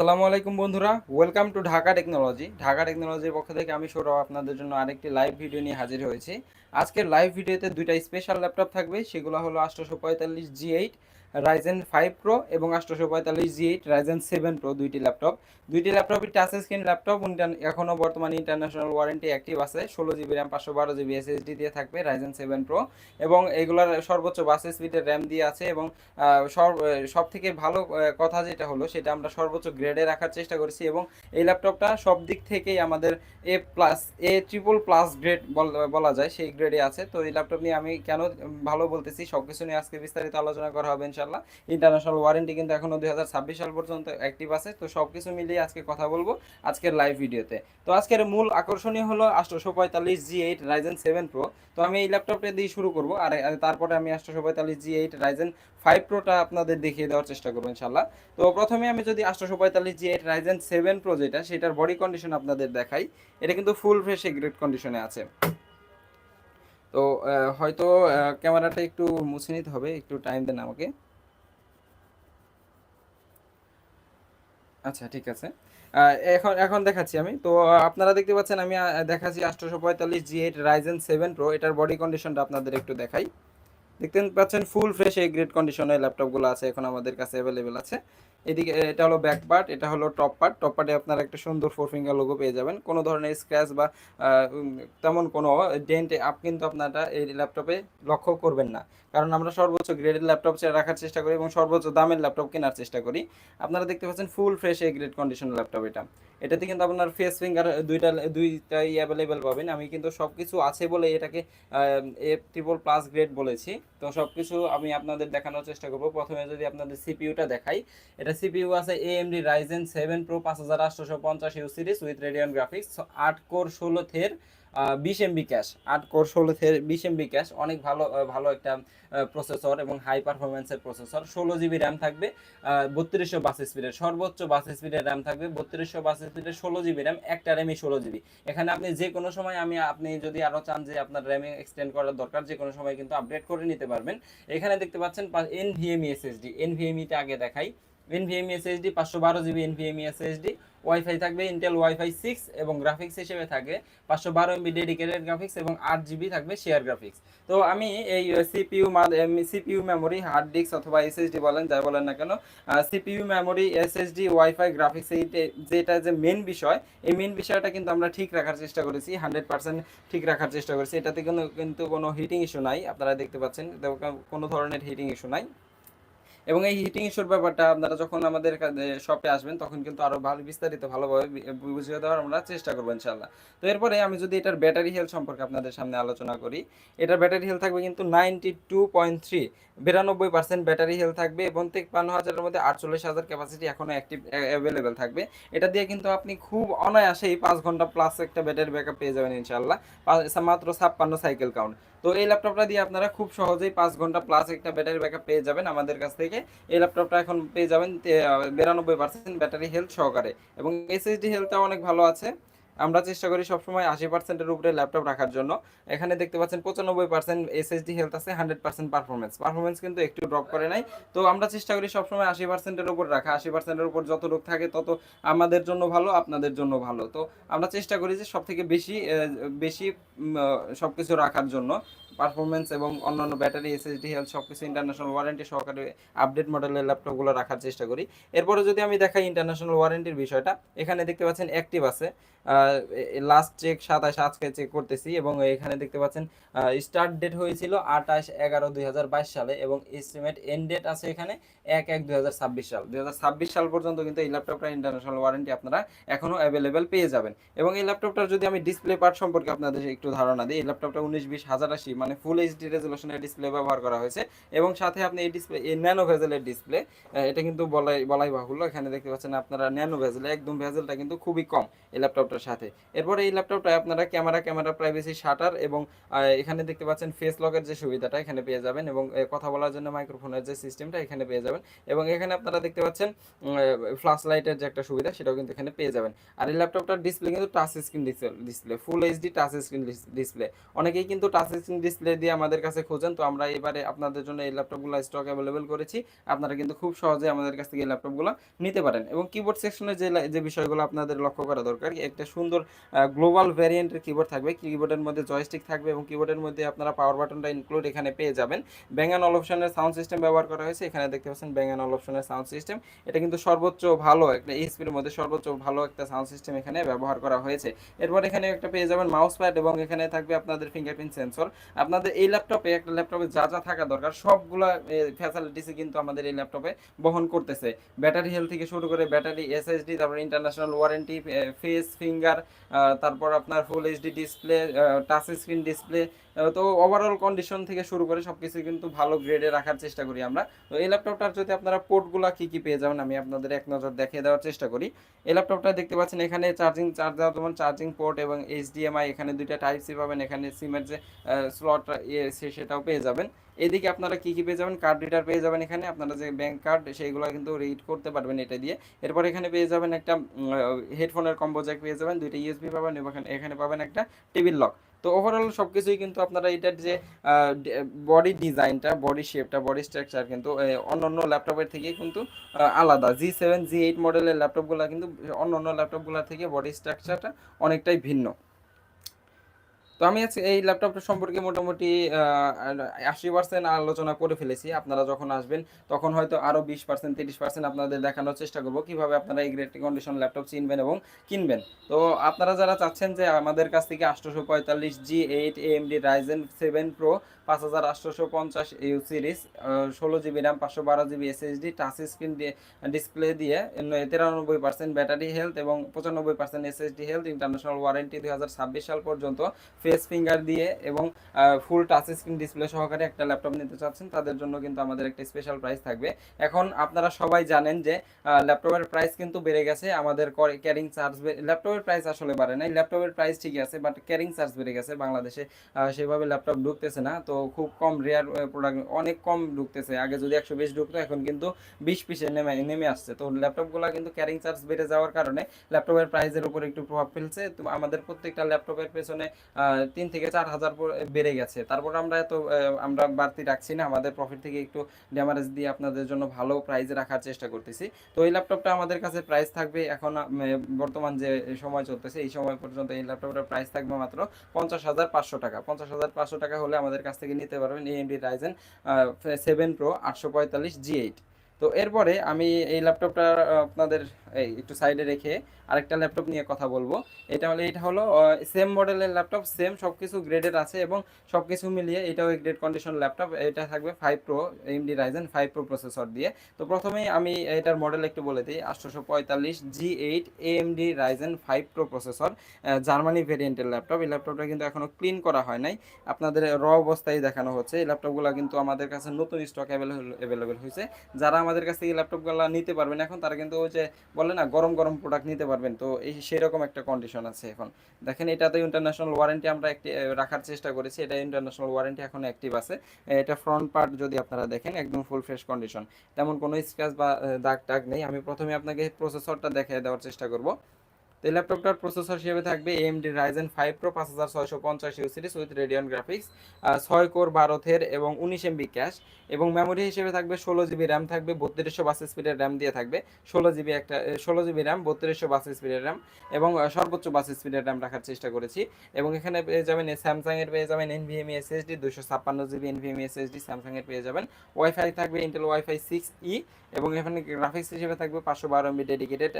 আসসালামু আলাইকুম বন্ধুরা welcome to Dhaka technology Dhaka টেকনোলজির পক্ষ থেকে আমি সৌরভ, আপনাদের জন্য আরেকটি লাইভ ভিডিও নিয়ে হাজির হয়েছি। আজকের লাইভ ভিডিওতে দুইটা স্পেশাল ল্যাপটপ থাকবে, সেগুলো হলো আটশোশো পঁয়তাল্লিশ G eight Ryzen five pro এবং আটশোশো পঁয়তাল্লিশ G eight Ryzen seven pro দুইটি ল্যাপটপ দুইটি ল্যাপটপই টাচ স্ক্রিন ল্যাপটপ এখনও বর্তমানে ইন্টারন্যাশনাল ওয়ারেন্টি অ্যাক্টিভ আছে। ষোলো জিবি র্যাম পাঁচশো বারো জিবি এসএসডি দিয়ে থাকবে রাইজেন সেভেন প্রো এবং এগুলোর সর্বোচ্চ বাস স্পিডের র্যাম দিয়ে আছে এবং সব থেকে ভালো কথা যেটা হলো সেটা আমরা সর্বোচ্চ গ্রেডে রাখার চেষ্টা করেছি এবং এই ল্যাপটপটা সব দিক থেকেই আমাদের A plus A triple plus grade বলা যায়, সেই গ্রেডে আছে। তো এই ল্যাপটপ নিয়ে আমি কেন ভালো বলতেছি সব কিছু নিয়ে আজকে বিস্তারিত আলোচনা করা হবে ইনশাল্লাহ ইন্টারন্যাশনাল ওয়ারেন্টি কিন্তু এখনও দুই হাজার ছাব্বিশ সাল পর্যন্ত অ্যাক্টিভ আছে। তো সব কিছু মিলিয়ে আজকে কথা বলব আজকের লাইভ ভিডিওতে তো আজকের মূল আকর্ষণীয় হলো আটশোশো পঁয়তাল্লিশ G eight Ryzen seven pro তো আমি এই ল্যাপটপটা দিয়ে শুরু করব। আর তারপরে আমি আটশোশো পঁয়তাল্লিশ জি এইট রাইজেন ফাইভ প্রোটা আপনাদের দেখিয়ে দেওয়ার চেষ্টা করব ইনশাল্লাহ তো প্রথমে আমি যদি আটশোশো পঁয়তাল্লিশ G eight Ryzen seven pro যেটা, সেটার বডি কন্ডিশন আপনাদের দেখাই। এটা কিন্তু ফুল ফ্রেশ গ্রেড কন্ডিশনে আছে। তো হয়তো ক্যামেরাটা একটু মুছে নিতে হবে, একটু টাইম দেন আমাকে। আচ্ছা ঠিক আছে। এখন এখন দেখাচ্ছি আমি। তো আপনারা দেখতে পাচ্ছেন আমি দেখাচ্ছি আটশোশো পঁয়তাল্লিশ G eight Ryzen seven pro এটার বডি কন্ডিশনটা আপনাদের একটু দেখাই। দেখতে পাচ্ছেন ফুল ফ্রেশ এই গ্রেড কন্ডিশনের ল্যাপটপগুলো আছে, এখন আমাদের কাছে অ্যাভেলেবেল আছে। এদিকে এটা হলো ব্যাক পার্ট এটা হলো টপ পার্ট টপ পার্টে আপনারা একটা সুন্দর ফোর ফিঙ্গার লোগো পেয়ে যাবেন। কোনো ধরনের স্ক্র্যাচ বা তেমন কোনো ডেন্ট আপ কিন্তু আপনারা এই ল্যাপটপে লক্ষ্য করবেন না। কারণ আমরা সর্বোচ্চ গ্রেডের ল্যাপটপ রাখার চেষ্টা করি এবং সর্বোচ্চ দামের ল্যাপটপ কেনার চেষ্টা করি। আপনারা দেখতে পাচ্ছেন ফুল ফ্রেশ এই গ্রেড কন্ডিশনের ল্যাপটপ এটা। এটাতে কিন্তু আপনার ফেস ফিঙ্গার দুইটা দুইটাই অ্যাভেলেবেল পাবেন। আমি কিন্তু সব কিছু আছে বলে এটাকে এফ ট্রিপল প্লাস গ্রেড বলেছি। তো সব কিছু আমি আপনাদের দেখানোর চেষ্টা করব। প্রথমে যদি আপনাদের সিপিউটা দেখাই, এটা সিপিউ আছে এএমডি রাইজেন সেভেন প্রো পাঁচ হাজার আটশোশো পঞ্চাশ U series with Radeon graphics আট কোর ষোলো থের বিশ এমবি ক্যাশ আট কোর ষোলো বিশ এমবি ক্যাশ অনেক ভালো ভালো একটা প্রসেসর এবং হাই পারফরমেন্সের প্রসেসর ষোলো জিবি র্যাম থাকবে বত্রিশশো বাস স্পিডের সর্বোচ্চ বাস স্পিডের র্যাম থাকবে, বত্রিশশো বাস স্পিডের ষোলো জিবি র্যাম একটা র্যামই ষোলো জিবি এখানে আপনি যে কোনো সময় আমি, আপনি যদি আরও চান যে আপনার র্যাম এক্সটেন্ড করার দরকার, যে কোনো সময় কিন্তু আপডেট করে নিতে পারবেন। এখানে দেখতে পাচ্ছেন এনভিএমই এসএসডি এনভিএমইটা আগে দেখাই। এনভিএমই এসএসডি পাঁচশো বারো জিবি এনভিএমই এসএসডি ওয়াইফাই থাকবে ইন্টেল ওয়াইফাই সিক্স এবং গ্রাফিক্স হিসেবে থাকবে, পাঁচশো বারো এমবি ডেডিকেটেড গ্রাফিক্স এবং আট জিবি থাকবে শেয়ার গ্রাফিক্স তো আমি এই CPU CPU memory hard disk অথবা এসএসডি বলেন যাই বলেন না কেন CPU memory SSD wifi graphics এই যেটা যে মেন বিষয়, এই মেন বিষয়টা কিন্তু আমরা ঠিক রাখার চেষ্টা করেছি হান্ড্রেড পার্সেন্ট ঠিক রাখার চেষ্টা করেছি। এটাতে কোনো, কিন্তু কোনো হিটিং ইস্যু নাই, আপনারা দেখতে পাচ্ছেন, কোনো ধরনের হিটিং ইস্যু নাই। এবং এই হিটিং ইস্যুর ব্যাপারটা আপনারা যখন আমাদের শপে আসবেন, তখন কিন্তু আরও ভালো বিস্তারিত ভালোভাবে বুঝিয়ে দেওয়ার আমরা চেষ্টা করব ইনশাল্লাহ তো এরপরে আমি যদি এটার ব্যাটারি হেলথ সম্পর্কে আপনাদের সামনে আলোচনা করি, এটার ব্যাটারি হেলথ থাকবে কিন্তু নাইনটি টু পয়েন্ট থ্রি বিরানব্বই পার্সেন্ট ব্যাটারি হেলথ থাকবে এবং তিপ্পান্ন হাজারের মধ্যে আটচল্লিশ হাজার ক্যাপাসিটি এখনও অ্যাক্টিভ অ্যাভেলেবেল থাকবে। এটা দিয়ে কিন্তু আপনি খুব অনায়াসেই পাঁচ ঘণ্টা প্লাস একটা ব্যাটারি ব্যাকআপ পেয়ে যাবেন ইনশাল্লাহ মাত্র ছাপ্পান্ন সাইকেল কাউন্ট তো এই ল্যাপটপটা দিয়ে আপনারা খুব সহজেই পাঁচ ঘণ্টা প্লাস একটা ব্যাটারি ব্যাকআপ পেয়ে যাবেন আমাদের কাছ থেকে। এই ল্যাপটপটা এখন পেয়ে যাবেন বিরানব্বই পার্সেন্ট ব্যাটারি হেলথ সহকারে। এবং এসএসডি হেলথটা অনেক ভালো আছে। আমরা চেষ্টা করি সবসময় আশি পার্সেন্টের উপরে ল্যাপটপ রাখার জন্য। এখানে দেখতে পাচ্ছেন পঁচানব্বই পার্সেন্ট এসএসডি হেলথ আছে হান্ড্রেড পার্সেন্ট পারফরমেন্স পারফরমেন্স কিন্তু একটু ড্রপ করে নাই। তো আমরা চেষ্টা করি সবসময় আশি পার্সেন্টের উপর রাখা। আশি পার্সেন্টের উপর যত রোগ থাকে, তত আমাদের জন্য ভালো, আপনাদের জন্য ভালো। তো আমরা চেষ্টা করি যে সব থেকে বেশি বেশি সব কিছু রাখার জন্য। পারফরমেন্স এবং অন্যান্য ব্যাটারি এসএসডি হেলথ সব কিছু ইন্টারন্যাশনাল ওয়ারেন্টি সহকারে আপডেট মডেলের ল্যাপটপগুলো রাখার চেষ্টা করি। এরপরে যদি আমি দেখাই ইন্টারন্যাশনাল ওয়ারেন্টির বিষয়টা, এখানে দেখতে পাচ্ছেন অ্যাক্টিভ আছে। লাস্ট চেক সাতাশ, আজকে চেক করতেছি এবং এখানে দেখতে পাচ্ছেন স্টার্ট ডেট হয়েছিল আঠাশ এগারো দুই সালে এবং এস্টিমেট এন্ড ডেট আছে এখানে এক এক দুই সাল। দুই হাজার ছাব্বিশ সাল পর্যন্ত কিন্তু এই ল্যাপটপটা ইন্টারন্যাশনাল ওয়ারেন্টি আপনারা এখনও অ্যাভেলেবেল পেয়ে যাবেন। এবং এই ল্যাপটপটার যদি আমি ডিসপ্লে পার্ট সম্পর্কে আপনাদের একটু ধারণা দিই, এই ল্যাপটপটা উনিশ, বিশ, হাজার আশি মানে ফুল এইচডি রেজলিউশনের ডিসপ্লে ব্যবহার করা হয়েছে এবং সাথে আপনি এই ডিসপ্লে এই ন্যানো ভেজেলের ডিসপ্লে এটা কিন্তু বলাই বলাই বাহুল্য। এখানে দেখতে পাচ্ছেন আপনারা ন্যানো ভেজেল একদম ভেজেলটা কিন্তু খুবই কম এই ল্যাপটপটার সাথে। এরপরে এই ল্যাপটপটায় আপনারা ক্যামেরা ক্যামেরা প্রাইভেসি শাটার এবং এখানে দেখতে পাচ্ছেন ফেস লকের যে সুবিধাটা এখানে পেয়ে যাবেন এবং কথা বলার জন্য মাইক্রোফোনের যে সিস্টেমটা এখানে পেয়ে যাবেন এবং এখানে আপনারা দেখতে পাচ্ছেন ফ্ল্যাশ লাইটের যে একটা সুবিধা সেটাও কিন্তু এখানে পেয়ে যাবেন। আর এই ল্যাপটপটার ডিসপ্লে কিন্তু touch screen display full HD touch screen display অনেকেই কিন্তু টাচ স্ক্রিন ডিসপ্লে ডিসপ্লে দিয়ে আমাদের কাছে খোঁজেন। তো আমরা এবারে আপনাদের জন্য এই ল্যাপটপগুলো স্টক অ্যাভেলেবেল করেছি। আপনারা কিন্তু খুব সহজে আমাদের কাছ থেকে এই ল্যাপটপগুলো নিতে পারেন। এবং কিবোর্ড সেকশনে যে যে বিষয়গুলো আপনাদের লক্ষ্য করা দরকার, একটা সুন্দর গ্লোবাল ভ্যারিয়েন্টের কিবোর্ড থাকবে। কিবোর্ডের মধ্যে জয়স্টিক থাকবে এবং কিবোর্ডের মধ্যে আপনারা পাওয়ার বাটনটা ইনক্লুড এখানে পেয়ে যাবেন। ব্যাঙ্গান অল অপশনের সাউন্ড সিস্টেম ব্যবহার করা হয়েছে। এখানে দেখতে পাচ্ছেন ব্যাঙ্গান অল অপশনের সাউন্ড সিস্টেম এটা কিন্তু সর্বোচ্চ ভালো একটা এইচপির মধ্যে সর্বোচ্চ ভালো একটা সাউন্ড সিস্টেম এখানে ব্যবহার করা হয়েছে। এরপর এখানে একটা পেয়ে যাবেন মাউস প্যাড এবং এখানে থাকবে আপনাদের ফিঙ্গারপ্রিন্ট সেন্সর আপনাদের এই ল্যাপটপে একটা ল্যাপটপে যা যা থাকা দরকার, সবগুলা ফ্যাসিলিটিসই কিন্তু আমাদের এই ল্যাপটপে বহন করতেছে। ব্যাটারি হেলথ থেকে শুরু করে ব্যাটারি এসএসডি তারপর ইন্টারন্যাশনাল ওয়ারেন্টি ফেস ফিঙ্গার তারপর আপনার full HD display touch screen display তো ওভারঅল কন্ডিশন থেকে শুরু করে সব কিছু কিন্তু ভালো গ্রেডে রাখার চেষ্টা করি আমরা। তো এই ল্যাপটপটার যদি আপনারা পোর্টগুলো কী কী পেয়ে যাবেন, আমি আপনাদের এক নজর দেখিয়ে দেওয়ার চেষ্টা করি। এই ল্যাপটপটা দেখতে পাচ্ছেন এখানে চার্জিং চার্জ দেওয়ার যেমন চার্জিং পোর্ট এবং এইচডিএমআই এখানে দুইটা টাইপ সি পাবেন, এখানে সিমের যে স্লট সেটাও পেয়ে যাবেন। এদিকে আপনারা কি কি পেয়ে যাবেন কার্ড রিডার পেয়ে যাবেন এখানে, আপনারা যে ব্যাংক কার্ড সেইগুলো কিন্তু রিড করতে পারবেন এটা দিয়ে। এরপর এখানে পেয়ে যাবেন একটা হেডফোনের কম্বো জ্যাক পেয়ে যাবেন, দুইটা ইউএসবি পাবেন এবং এখানে পাবেন একটা টেবিল লক তো ওভারঅল সবকিছুই কিন্তু আপনারা এটার যে বডি ডিজাইনটা বডি শেপটা বডি স্ট্রাকচার কিন্তু অন্য অন্য ল্যাপটপের থেকে কিন্তু আলাদা। জি সেভেন জি এইট মডেলের ল্যাপটপগুলো কিন্তু অন্য অন্য ল্যাপটপগুলো থেকে বডি স্ট্রাকচারটা অনেকটাই ভিন্ন। তো আমি আজকে এই ল্যাপটপটা সম্পর্কে মোটামুটি আশি পার্সেন্ট আলোচনা করে ফেলেছি। আপনারা যখন আসবেন, তখন হয়তো আরও বিশ পার্সেন্ট তিরিশ পার্সেন্ট আপনাদের দেখানোর চেষ্টা করব কীভাবে আপনারা এই গ্রেট কন্ডিশন ল্যাপটপ চিনবেন এবং কিনবেন। তো আপনারা যারা চাচ্ছেন যে আমাদের কাছ থেকে আটশোশো পঁয়তাল্লিশ G eight AMD Ryzen seven pro পাঁচ হাজার আটশোশো পঞ্চাশ ইউ সিরিজ ষোলো জিবি র্যাম পাঁচশো বারো GB SSD touch screen display দিয়ে তিরানব্বই পার্সেন্ট ব্যাটারি হেলথ এবং পঁচানব্বই percent SSD health international warranty দুই হাজার ছাব্বিশ সাল পর্যন্ত ফেস ফিঙ্গার দিয়ে এবং ফুল টাচ স্ক্রিন ডিসপ্লে সহকারে একটা ল্যাপটপ নিতে চাচ্ছেন, তাদের জন্য কিন্তু আমাদের একটা স্পেশাল প্রাইস থাকবে। এখন আপনারা সবাই জানেন যে ল্যাপটপের প্রাইস কিন্তু বেড়ে গেছে, আমাদের ক্যারিং চার্জ ল্যাপটপের প্রাইস আসলে বাড়ে নাই ল্যাপটপের প্রাইস ঠিকই আছে বাট ক্যারিং চার্জ বেড়ে গেছে বাংলাদেশে সেভাবে ল্যাপটপ ঢুকতেছে না, তো খুব কম রেয়ার প্রোডাক্ট অনেক কম ঢুকতেছে, আগে যদি একশো বিশ ঢুকতো, এখন কিন্তু বিশ পিসে নেমে নেমে আসছে, তো ল্যাপটপগুলো কিন্তু ক্যারিং চার্জ বেড়ে যাওয়ার কারণে ল্যাপটপের প্রাইসের উপর একটু প্রভাব ফেলছে, তো আমাদের প্রত্যেকটা ল্যাপটপের পেছনে তিন থেকে চার হাজার বেড়ে গেছে। তারপর আমরা এত আমরা বাড়তি রাখছি না। আমাদের প্রফিট থেকে একটু ড্যামারেজ দিয়ে আপনাদের জন্য ভালো প্রাইজে রাখার চেষ্টা করতেছি। তো এই ল্যাপটপটা আমাদের কাছে প্রাইস থাকবে এখন বর্তমান যে সময় চলতেছে, এই সময় পর্যন্ত এই ল্যাপটপটার প্রাইস থাকবে মাত্র পঞ্চাশ হাজার পাঁচশো টাকা। পঞ্চাশ হাজার পাঁচশো টাকা হলে আমাদের কাছ থেকে নিতে পারবেন এএমডি রাইজেন সেভেন প্রো আটশো পঁয়তাল্লিশ জি এইট তো এরপরে আমি এই ল্যাপটপটা আপনাদের এই একটু সাইডে রেখে আরেকটা ল্যাপটপ নিয়ে কথা বলব। এটা হলে, এটা হলো সেম মডেলের ল্যাপটপ সেম সব কিছু গ্রেডের আছে এবং সব কিছু মিলিয়ে এটাও গ্রেড কন্ডিশন ল্যাপটপ এটা থাকবে five pro AMD Ryzen five pro processor দিয়ে। তো প্রথমেই আমি এটার মডেল একটু বলে দিই, আটশোশো পঁয়তাল্লিশ G eight AMD Ryzen five pro processor Germany ভেরিয়েন্টের ল্যাপটপ এই ল্যাপটপটা কিন্তু এখনও ক্লিন করা হয় নাই। আপনাদের র অবস্থায় দেখানো হচ্ছে। এই ল্যাপটপগুলো কিন্তু আমাদের কাছে নতুন স্টক অ্যাভেলেবেল হয়েছে। যারা আমাদের কাছ থেকে ল্যাপটপগুলো নিতে পারবেন। এখন তারা কিন্তু ওই যে বলে না, গরম গরম প্রোডাক্ট নিতে পারবেন। তো এই সেরকম একটা কন্ডিশন আছে এখন। দেখেন, এটাতে ইন্টারন্যাশনাল ওয়ারেন্টি আমরা একটি রাখার চেষ্টা করেছি। এটা ইন্টারন্যাশনাল ওয়ারেন্টি এখন অ্যাক্টিভ আছে। এটা ফ্রন্ট পার্ট যদি আপনারা দেখেন, একদম ফুল ফ্রেশ কন্ডিশন তেমন কোনো স্ক্র্যাচ বা দাগ টাগ নেই। আমি প্রথমে আপনাকে প্রসেসরটা দেখিয়ে দেওয়ার চেষ্টা করব। তো এই ল্যাপটপটার প্রসেসর হিসেবে থাকবে প্রো পাঁচ হাজার ছয়শো পঞ্চাশ U series with Radeon graphics ছয় কোর বারো থের এবং উনিশ এমবি ক্যাশ এবং মেমোরি হিসেবে থাকবে ষোলো জিবি র্যাম থাকবে, বত্রিশশো বাস স্পিডের র্যাম দিয়ে থাকবে, ষোলো জিবি একটা ষোলো জিবি র্যাম বত্রিশশো বাস স্পিডের র্যাম এবং সর্বোচ্চ বাস স্পিডের র্যাম রাখার চেষ্টা করেছি এবং এখানে পেয়ে যাবেন স্যামসাংয়ের পেয়ে যাবেন এসএসডি দুশো ছাপ্পান্ন জিবি এনভিএমই এসএসডি স্যামসাংয়ের পেয়ে যাবেন। ওয়াইফাই থাকবে ওয়াইফাই সিক্স ই এবং এখানে গ্রাফিক্স হিসেবে থাকবে পাঁচশো বারো এমবি ডেডিকেটেড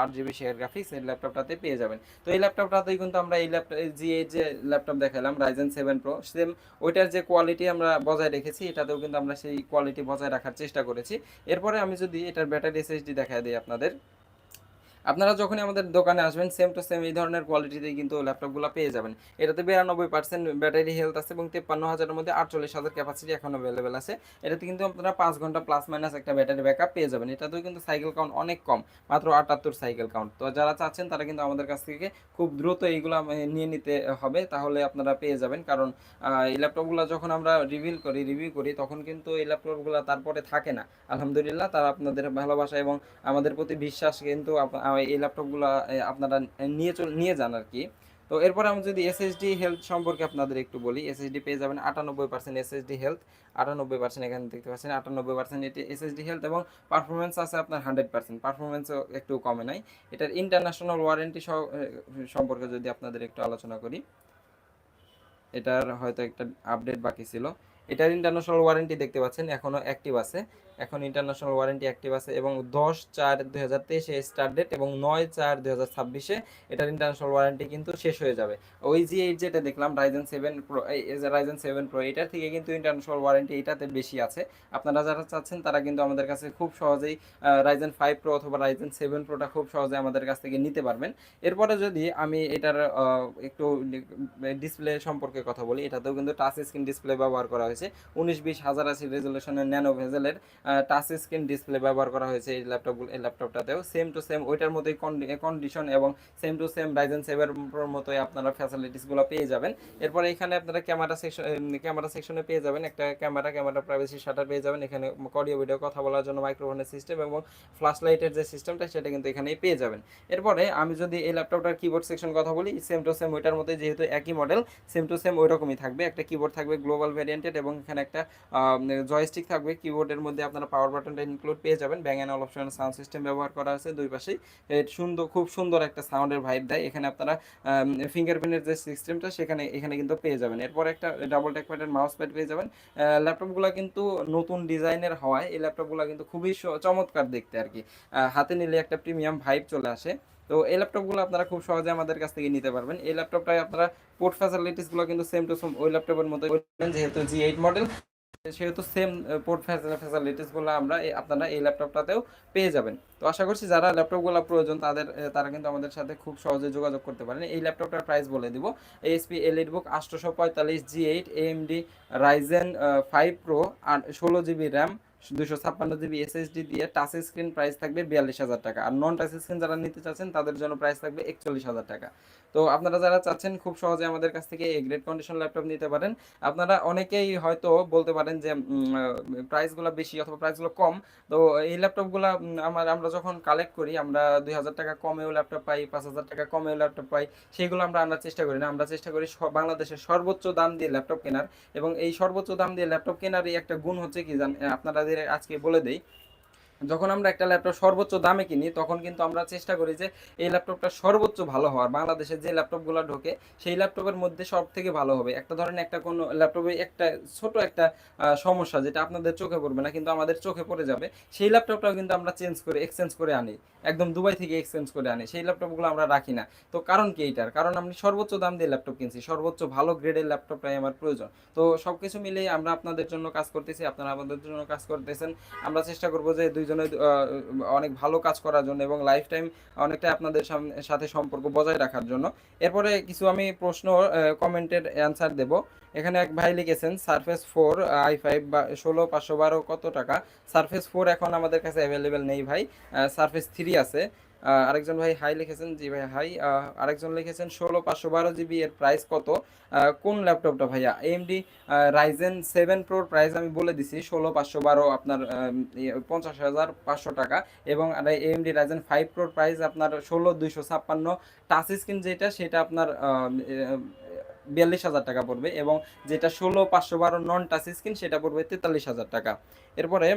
আট জিবি শেয়ার গ্রাফিক্স এই ল্যাপটপটাতে পেয়ে যাবেন। তো এই ল্যাপটপটাতেই কিন্তু আমরা এই ল্যাপটপ জি যে ল্যাপটপ দেখালাম রাইজেন সেভেন প্রো সেম ওইটার যে কোয়ালিটি আমরা বজায় রেখেছি, এটাতেও কিন্তু আমরা সেই কোয়ালিটি বজায় রাখার চেষ্টা করেছি। এরপরে আমি যদি এটার ব্যাটারি এসএসডি দেখা দিই আপনাদের। আপনারা যখনই আমাদের দোকানে আসবেন সেম টু সেম এই ধরনের কোয়ালিটিতেই কিন্তু ল্যাপটপগুলো পেয়ে যাবেন। এটাতে বিরানব্বই পার্সেন্ট ব্যাটারি হেলথ আছে এবং তেপ্পান্ন হাজারের মধ্যে আটচল্লিশ হাজার ক্যাপাসিটি এখন অ্যাভেলেবেল আছে। এটাতে কিন্তু আপনারা পাঁচ ঘণ্টা প্লাস মাইনাস একটা ব্যাটারি ব্যাকআপ পেয়ে যাবেন। এটাতেও কিন্তু সাইকেল কাউন্ট অনেক কম, মাত্র আটাত্তর সাইকেল কাউন্ট তো যারা চাচ্ছেন, তারা কিন্তু আমাদের কাছ থেকে খুব দ্রুত এইগুলো নিয়ে নিতে হবে, তাহলে আপনারা পেয়ে যাবেন। কারণ এই ল্যাপটপগুলো যখন আমরা রিভিল করি রিভিউ করি, তখন কিন্তু এই ল্যাপটপগুলো তারপরে থাকে না। আলহামদুলিল্লাহ, তারা আপনাদের ভালোবাসা এবং আমাদের প্রতি বিশ্বাস কিন্তু এই ল্যাপটপগুলো আপনারা নিয়ে চল, নিয়ে যান আর কি। তো এরপর আমি যদি এসএসডি হেলথ সম্পর্কে আপনাদের একটু বলি এসএসডি পেয়ে যাবেন আটানব্বই পার্সেন্ট এসএসডি হেলথ আটানব্বই পার্সেন্ট এখানে দেখতে পাচ্ছেন, আটানব্বই পার্সেন্ট এটি এসএসডি হেলথ এবং পারফরমেন্স আছে আপনার হান্ড্রেড পার্সেন্ট পারফরমেন্সও একটু কমে নাই। এটার ইন্টারন্যাশনাল ওয়ারেন্টি সম্পর্কে যদি আপনাদের একটু আলোচনা করি, এটার হয়তো একটা আপডেট বাকি ছিল। এটার ইন্টারন্যাশনাল ওয়ারেন্টি দেখতে পাচ্ছেন এখনও অ্যাক্টিভ আছে। এখন ইন্টারন্যাশনাল ওয়ারেন্টি অ্যাক্টিভ আছে এবং দশ চার দুই হাজার তেইশে স্টার্ট ডেট এবং নয় চার দুই হাজার ছাব্বিশে এটার ইন্টারন্যাশনাল ওয়ারেন্টি কিন্তু শেষ হয়ে যাবে। ওই জি এইট যেটা দেখলাম Ryzen seven pro Ryzen seven pro এটার থেকে কিন্তু ইন্টারন্যাশনাল ওয়ারেন্টি এটাতে বেশি আছে। আপনারা যারা চাচ্ছেন, তারা কিন্তু আমাদের কাছে খুব সহজেই রাইজেন ফাইভ প্রো অথবা রাইজেন সেভেন প্রোটা খুব সহজে আমাদের কাছ থেকে নিতে পারবেন। এরপরে যদি আমি এটার একটু ডিসপ্লে সম্পর্কে কথা বলি, এটাতেও কিন্তু টাচ স্ক্রিন ডিসপ্লে ব্যবহার করা হয়েছে। উনিশ বিশ হাজার আশি রেজলিউশনের ন্যানো ভেজেলের টাচ স্ক্রিন ডিসপ্লে ব্যবহার করা হয়েছে এই ল্যাপটপগুলো এই ল্যাপটপটাতেও সেম টু সেম ওইটার মতোই কন্ডিশন এবং same to same Ryzen seven প্রোর মতোই আপনারা ফ্যাসিলিটিসগুলো পেয়ে যাবেন। এরপরে এখানে আপনারা ক্যামেরা সেকশন ক্যামেরা সেকশনে পেয়ে যাবেন। একটা ক্যামেরা ক্যামেরা প্রাইভেসি শাটার পেয়ে যাবেন। এখানে অডিও ভিডিও কথা বলার জন্য মাইক্রোফোনের সিস্টেম এবং ফ্ল্যাশ লাইটের যে সিস্টেমটা সেটা কিন্তু এখানেই পেয়ে যাবেন। এরপরে আমি যদি এই ল্যাপটপটার কিবোর্ড সেকশন কথা বলি সেম টু সেম ওইটার মতোই যেহেতু একই মডেল সেম টু সেম ওই রকমই থাকবে। একটা কিবোর্ড থাকবে গ্লোবাল ভ্যারিয়েন্টেড এবং এখানে একটা জয়স্টিক থাকবে। কিবোর্ডের মধ্যে আপনারা পাওয়ার বাটনটা ইনক্লুড পেয়ে যাবেন। ব্যাং অ্যান্ড অল অপশন সাউন্ড সিস্টেম ব্যবহার করা আছে দুই পাশেই। সুন্দর, খুব সুন্দর একটা সাউন্ডের ভাইব দেয়। এখানে আপনারা ফিঙ্গারপ্রিন্টের যে সিস্টেমটা সেখানে, এখানে কিন্তু পেয়ে যাবেন। এরপর একটা ডাবল ট্যাক প্যাডের মাউস প্যাড পেয়ে যাবেন। ল্যাপটপগুলো কিন্তু নতুন ডিজাইনের হওয়ায়, এই ল্যাপটপগুলো কিন্তু খুবই চমৎকার দেখতে আর কি। হাতে নিলে একটা প্রিমিয়াম ভাইব চলে আসে। তো এই ল্যাপটপগুলো আপনারা খুব সহজে আমাদের কাছ থেকে নিতে পারবেন। এই ল্যাপটপটায় আপনারা পোর্ট ফ্যাসিলিটিসগুলো কিন্তু সেম টু সেম ওই ল্যাপটপের মতো যেহেতু জি এইট মডেল সেহেতু সেম পোর্ট ফ্যাসিলিটিসগুলো আমরা আপনারা এই ল্যাপটপটাতেও পেয়ে যাবেন। তো আশা করছি যারা ল্যাপটপগুলো প্রয়োজন, তাদের তারা কিন্তু আমাদের সাথে খুব সহজে যোগাযোগ করতে পারেন। এই ল্যাপটপটার প্রাইস বলে দিব। এসপি এলিট বুক আটশোশো পঁয়তাল্লিশ G eight AMD Ryzen five pro আর ষোলো জিবি র্যাম দুশো ছাপ্পান্ন জিবি এসএসডি দিয়ে টাচ স্ক্রিন প্রাইস থাকবে বিয়াল্লিশ হাজার টাকা। আর নন টাচ স্ক্রিন যারা নিতে চাচ্ছেন, তাদের জন্য প্রাইস থাকবে একচল্লিশ হাজার টাকা। তো আপনারা যারা চাচ্ছেন, খুব সহজে আমাদের কাছ থেকে এই গ্রেড কন্ডিশন ল্যাপটপ নিতে পারেন। আপনারা অনেকেই হয়তো বলতে পারেন যে প্রাইসগুলো বেশি অথবা প্রাইসগুলো কম। তো এই ল্যাপটপগুলো আমার, আমরা যখন কালেক্ট করি, আমরা দুই হাজার টাকা কমেও ল্যাপটপ পাই, পাঁচ হাজার টাকা কমেও ল্যাপটপ পাই সেইগুলো আমরা আনার চেষ্টা করি না। আমরা চেষ্টা করি বাংলাদেশের সর্বোচ্চ দাম দিয়ে ল্যাপটপ কেনার। এবং এই সর্বোচ্চ দাম দিয়ে ল্যাপটপ কেনারই একটা গুণ হচ্ছে কি জান আপনাদের আজকে বলে দেই যখন আমরা একটা ল্যাপটপ সর্বোচ্চ দামে কিনি, তখন কিন্তু আমরা চেষ্টা করি যে এই ল্যাপটপটা সর্বোচ্চ ভালো হওয়ার। বাংলাদেশে যে ল্যাপটপগুলো ঢোকে, সেই ল্যাপটপের মধ্যে সব থেকে ভালো হবে। একটা ধরেন একটা কোনো ল্যাপটপে একটা ছোট একটা সমস্যা যেটা আপনাদের চোখে পড়বে না, কিন্তু আমাদের চোখে পড়ে যাবে, সেই ল্যাপটপটাও কিন্তু আমরা চেঞ্জ করে, এক্সচেঞ্জ করে আনি। একদম দুবাই থেকে এক্সচেঞ্জ করে আনি। সেই ল্যাপটপগুলো আমরা রাখি না। তো কারণ কি এইটার? কারণ আমি সর্বোচ্চ দাম দিয়ে ল্যাপটপ কিনছি, সর্বোচ্চ ভালো গ্রেডের ল্যাপটপটাই আমার প্রয়োজন। তো সব কিছু মিলিয়ে আমরা আপনাদের জন্য কাজ করতেছি, আপনারা আমাদের জন্য কাজ করতেছেন। আমরা চেষ্টা করব যে দুইজনে আহ, অনেক ভালো কাজ করার জন্য এবং লাইফ টাইম অনেকটা আপনাদের সাথে সম্পর্ক বজায় রাখার জন্য। এরপরে কিছু আমি প্রশ্ন কমেন্টের অ্যান্সার দেব। এখানে এক ভাই লিখেছেন সারফেস ফোর আই ফাইভ বা ষোলো পাঁচশো বারো কত টাকা? সারফেস ফোর এখন আমাদের কাছে অ্যাভেলেবেল নেই ভাই। সারফেস থ্রি আছে। আরেকজন ভাই হাই লিখেছেন, জি ভাই হাই। আরেকজন লিখেছেন, ষোলো পাঁচশো বারো জিবি এর প্রাইস কত? কোন ল্যাপটপটা ভাইয়া? এমডি রাইজেন সেভেন প্রোর প্রাইস আমি বলে দিছি, ষোলো পাঁচশো বারো আপনার পঞ্চাশ হাজার পাঁচশো টাকা। এবং এমডি রাইজেন ফাইভ প্রোর প্রাইস আপনার ষোলো দুইশো ছাপ্পান্ন। টাচ স্ক্রিন যেটা, সেটা আপনার বিয়াল্লিশ হাজার টাকা পড়বে এবং যেটা ষোলো, পাঁচশো বারো নন টাচ স্ক্রিন সেটা পড়বে তেতাল্লিশ হাজার টাকা। এরপরে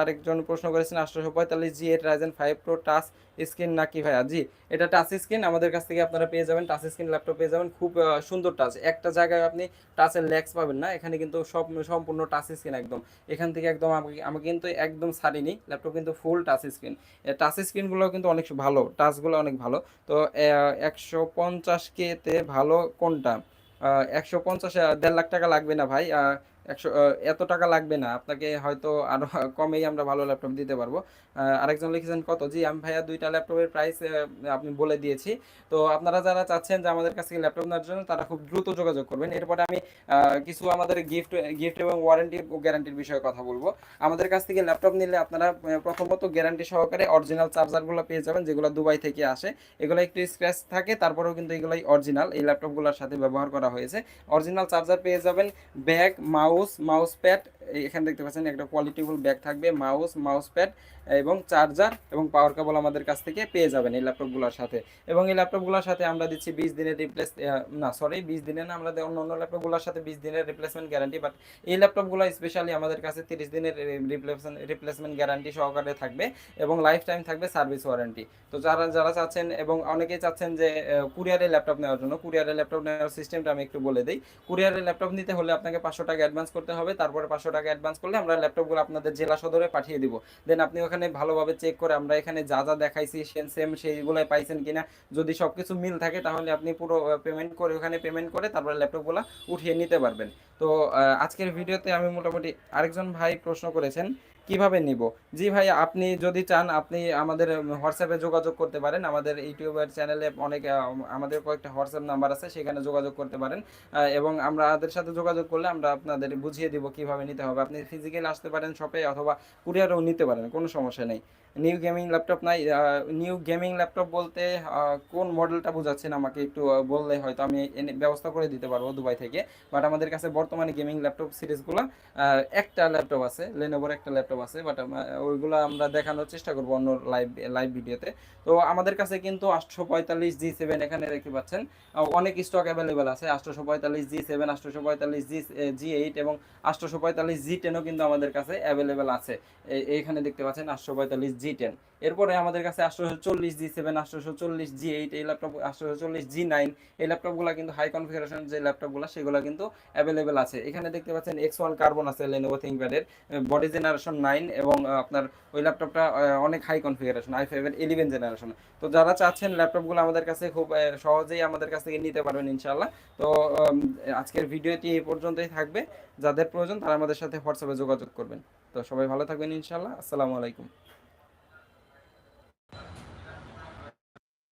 আরেকজন প্রশ্ন করেছেন আঠারোশো পঁয়তাল্লিশ G eight Ryzen five pro touch screen নাকি ভাইয়া? জি, এটা টাচ স্ক্রিন আমাদের কাছ থেকে আপনারা পেয়ে যাবেন টাচ স্ক্রিন ল্যাপটপ পেয়ে যাবেন, খুব সুন্দর টাচ একটা জায়গায় আপনি টাচের ল্যাক্স পাবেন না, এখানে কিন্তু সব, সম্পূর্ণ টাচ স্ক্রিন একদম। এখান থেকে একদম আমি আমি কিন্তু একদম ছাড়িনি ল্যাপটপ কিন্তু ফুল টাচ স্ক্রিন টাচ স্ক্রিনগুলো কিন্তু অনেক ভালো টাচগুলো অনেক ভালো। তো একশো পঞ্চাশ কেতে ভালো কোনটা? একশো পঞ্চাশ দেড় লাখ টাকা লাগবে না ভাই। আহ, একশো এত টাকা লাগবে না। আপনাকে হয়তো আরও কমেই আমরা ভালো ল্যাপটপ দিতে পারব। আরেকজন লিখেছেন কত? জি, আমি ভাইয়া দুইটা ল্যাপটপের প্রাইস আপনি বলে দিয়েছি। তো আপনারা যারা চাচ্ছেন যে আমাদের কাছ থেকে ল্যাপটপ নেওয়ার জন্য, তারা খুব দ্রুত যোগাযোগ করবেন। এরপরে আমি কিছু আমাদের গিফট গিফট এবং ওয়ারেন্টি গ্যারান্টির বিষয়ে কথা বলব। আমাদের কাছ থেকে ল্যাপটপ নিলে আপনারা প্রথমত গ্যারান্টি সহকারে অরিজিনাল চার্জারগুলো পেয়ে যাবেন, যেগুলো দুবাই থেকে আসে। এগুলো একটু স্ক্র্যাচ থাকে, তারপরেও কিন্তু এগুলোই অরিজিনাল এই ল্যাপটপগুলোর সাথে ব্যবহার করা হয়েছে। অরিজিনাল চার্জার পেয়ে যাবেন bag mouse mouse mouse pad, এখানে দেখতে পাচ্ছেন একটা কোয়ালিটিফুল ব্যাগ থাকবে, মাউস মাউস প্যাড এবং চার্জার এবং পাওয়ার কেবল আমাদের কাছ থেকে পেয়ে যাবেন এই ল্যাপটপগুলোর সাথে। এবং এই ল্যাপটপগুলোর সাথে আমরা দিচ্ছি বিশ দিনের রিপ্লেস না সরি বিশ দিনের না, আমরা অন্য অন্য ল্যাপটপগুলোর সাথে বিশ দিনের রিপ্লেসমেন্ট গ্যারান্টি বাট এই ল্যাপটপগুলো স্পেশালি আমাদের কাছে তিরিশ দিনের রিপ্লেসমেন্ট রিপ্লেসমেন্ট গ্যারান্টি সহকারে থাকবে এবং লাইফ টাইম থাকবে সার্ভিস ওয়ারেন্টি তো যারা যারা চাচ্ছেন এবং অনেকেই চাচ্ছেন যে কুরিয়ারে ল্যাপটপ নেওয়ার জন্য কুরিয়ারে ল্যাপটপ নেওয়ার সিস্টেমটা আমি একটু বলে দিই। কুরিয়ারে ল্যাপটপ নিতে হলে আপনাকে পাঁচশো টাকা অ্যাডভান্স করতে হবে, তারপরে পাঁচশো টাকা অ্যাডভান্স করলে আমরা ল্যাপটপগুলো আপনাদের জেলা সদরে পাঠিয়ে দিব। দেন আপনি ওখানে ভালোভাবে চেক করে আমরা এখানে যা যা দেখাইছি সেম সেম সেইগুলোই পাইছেন কিনা, যদি সব কিছু মিল থাকে তাহলে আপনি পুরো পেমেন্ট করে ওখানে পেমেন্ট করে তারপরে ল্যাপটপগুলো উঠিয়ে নিতে পারবেন। তো আজকের ভিডিওতে আমি মোটামুটি আরেকজন ভাই প্রশ্ন করেছেন কীভাবে নিব? জি ভাই, আপনি যদি চান, আপনি আমাদের হোয়াটসঅ্যাপে যোগাযোগ করতে পারেন। আমাদের ইউটিউবের চ্যানেলে অনেক আমাদের কয়েকটা হোয়াটসঅ্যাপ নাম্বার আছে, সেখানে যোগাযোগ করতে পারেন। এবং আমরা আমাদের সাথে যোগাযোগ করলে আমরা আপনাদের বুঝিয়ে দিব কীভাবে নিতে হবে। আপনি ফিজিক্যালি আসতে পারেন শপে অথবা কুরিয়ারেও নিতে পারেন, কোনো সমস্যা নেই। নিউ গেমিং ল্যাপটপ নাই নিউ গেমিং ল্যাপটপ বলতে কোন মডেলটা বোঝাচ্ছেন আমাকে একটু বললে হয়তো আমি ব্যবস্থা করে দিতে পারব দুবাই থেকে। বাট আমাদের কাছে বর্তমানে গেমিং ল্যাপটপ সিরিজগুলো একটা ল্যাপটপ আছে লেনোভোর একটা ল্যাপটপ আছে বাট ওইগুলো আমরা দেখানোর চেষ্টা করব অন্য লাইভ লাইভ ভিডিওতে তো আমাদের কাছে কিন্তু আটশো পঁয়তাল্লিশ জি সেভেন এখানে দেখতে পাচ্ছেন। অনেক স্টক অ্যাভেলেবেল আছে আটশোশো পঁয়তাল্লিশ জি সেভেন আটশোশো পঁয়তাল্লিশ জি জি এইট এবং আটশোশো পঁয়তাল্লিশ জি টেনও কিন্তু আমাদের কাছে অ্যাভেলেবেল আছে। এ- এইখানে দেখতে পাচ্ছেন আটশো পঁয়তাল্লিশ জি টেন এরপরে আমাদের কাছে আটশোশো চল্লিশ জি সেভেন আটশোশো চল্লিশ জি এইট এই ল্যাপটপ আটশোশো চল্লিশ জি নাইন এই ল্যাপটপগুলো কিন্তু হাই কনফিগারেশন যে ল্যাপটপগুলো সেগুলো কিন্তু অ্যাভেলেবেল আছে। এখানে দেখতে পাচ্ছেন এক্স ওয়ান কার্বন আছে লেনোভো থিঙ্কপ্যাডের বডি জেনারেশন নাইন এবং আপনার ওই ল্যাপটপটা অনেক হাই কনফিগারেশন আই ফাইভের ইলেভেন জেনারেশন তো যারা চাচ্ছেন ল্যাপটপগুলো আমাদের কাছে খুব সহজেই আমাদের কাছ থেকে নিতে পারবেন ইনশাল্লাহ তো আজকের ভিডিওটি এই পর্যন্তই থাকবে। যাদের প্রয়োজন তারা আমাদের সাথে হোয়াটসঅ্যাপে যোগাযোগ করবেন। তো সবাই ভালো থাকবেন ইনশাল্লাহ আসসালামু আলাইকুম।